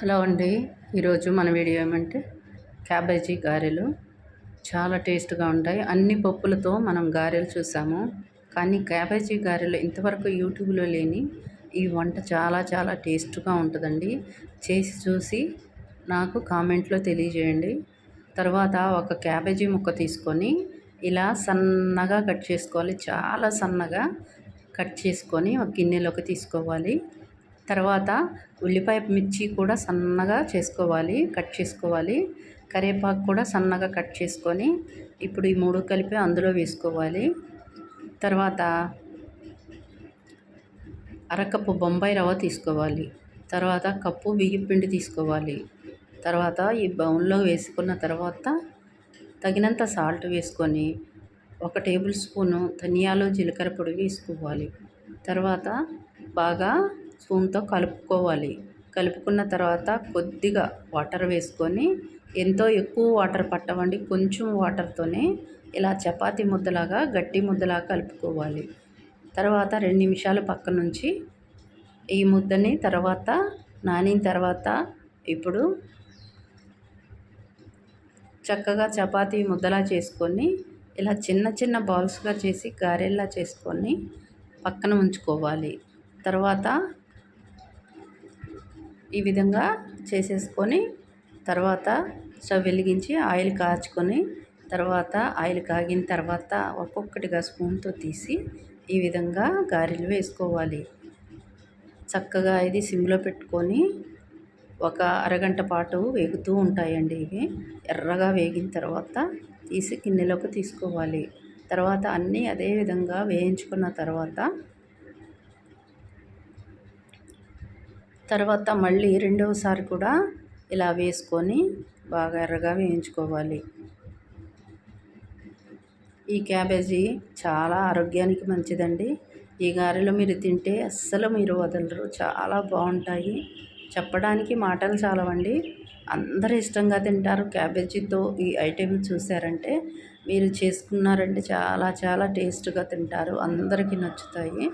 Hello అండి. ఈరోజు మన వీడియో ఏమంటే క్యాబేజీ గారెలు. చాలా టేస్ట్గా ఉంటాయి. అన్ని పప్పులతో మనం గారెలు చూసాము. కానీ క్యాబేజీ గారెలు ఇంతవరకు యూట్యూబ్లో లేని ఈ వంట చాలా చాలా టేస్ట్గా ఉంటుందండి. చేసి చూసి నాకు కామెంట్లో తెలియజేయండి. తర్వాత ఒక క్యాబేజీ ముక్క తీసుకొని ఇలా సన్నగా కట్ చేసుకోవాలి. చాలా సన్నగా కట్ చేసుకొని ఒక గిన్నెలోకి తీసుకోవాలి. తర్వాత ఉల్లిపాయ మిర్చి కూడా సన్నగా చేసుకోవాలి కట్ చేసుకోవాలి. కరివేపాకు కూడా సన్నగా కట్ చేసుకొని ఇప్పుడు ఈ మూడు కలిపి అందులో వేసుకోవాలి. తర్వాత అరకప్పు బొంబాయి రవ్వ తీసుకోవాలి. తర్వాత కప్పు బియ్యం పిండి తీసుకోవాలి. తర్వాత ఈ బౌన్లో వేసుకున్న తర్వాత తగినంత సాల్ట్ వేసుకొని ఒక టేబుల్ స్పూను ధనియాలు జీలకర్ర పొడి వేసుకోవాలి. తర్వాత బాగా స్పూన్తో కలుపుకోవాలి. కలుపుకున్న తర్వాత కొద్దిగా వాటర్ వేసుకొని ఎంతో ఎక్కువ వాటర్ పట్టవండి కొంచెం వాటర్తోనే ఇలా చపాతి ముద్దలాగా గట్టి ముద్దలాగా కలుపుకోవాలి. తర్వాత రెండు నిమిషాలు పక్క నుంచి ఈ ముద్దని తర్వాత నానిన తర్వాత ఇప్పుడు చక్కగా చపాతీ ముద్దలా చేసుకొని ఇలా చిన్న చిన్న బాల్స్గా చేసి గారెల్లా చేసుకొని పక్కన ఉంచుకోవాలి. తర్వాత ఈ విధంగా చేసేసుకొని తర్వాత స్టవ్ వెలిగించి ఆయిల్ కాచుకొని తర్వాత ఆయిల్ కాగిన తర్వాత ఒక్కొక్కటిగా స్పూన్తో తీసి ఈ విధంగా గారెలు వేసుకోవాలి. చక్కగా ఇది సిమ్లో పెట్టుకొని ఒక అరగంట పాటు వేగుతూ ఉంటాయండి ఇవి. ఎర్రగా వేగిన తర్వాత తీసి గిన్నెలోకి తీసుకోవాలి. తర్వాత అన్నీ అదే విధంగా వేయించుకున్న తర్వాత తర్వాత మళ్ళీ రెండవసారి కూడా ఇలా వేసుకొని బాగా ఎర్రగా వేయించుకోవాలి. ఈ క్యాబేజీ చాలా ఆరోగ్యానికి మంచిదండి. ఈ గారెలు మీరు తింటే అస్సలు మీరు వదలరు. చాలా బాగుంటాయి. చెప్పడానికి మాటలు చాలవండి. అందరు ఇష్టంగా తింటారు క్యాబేజీతో ఈ ఐటెం చూసారంటే మీరు చేసుకున్నారంటే చాలా చాలా టేస్ట్గా తింటారు. అందరికీ నచ్చుతాయి.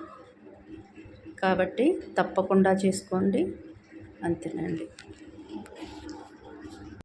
కాబట్టి తప్పకుండా చేసుకోండి. అంతేనండి.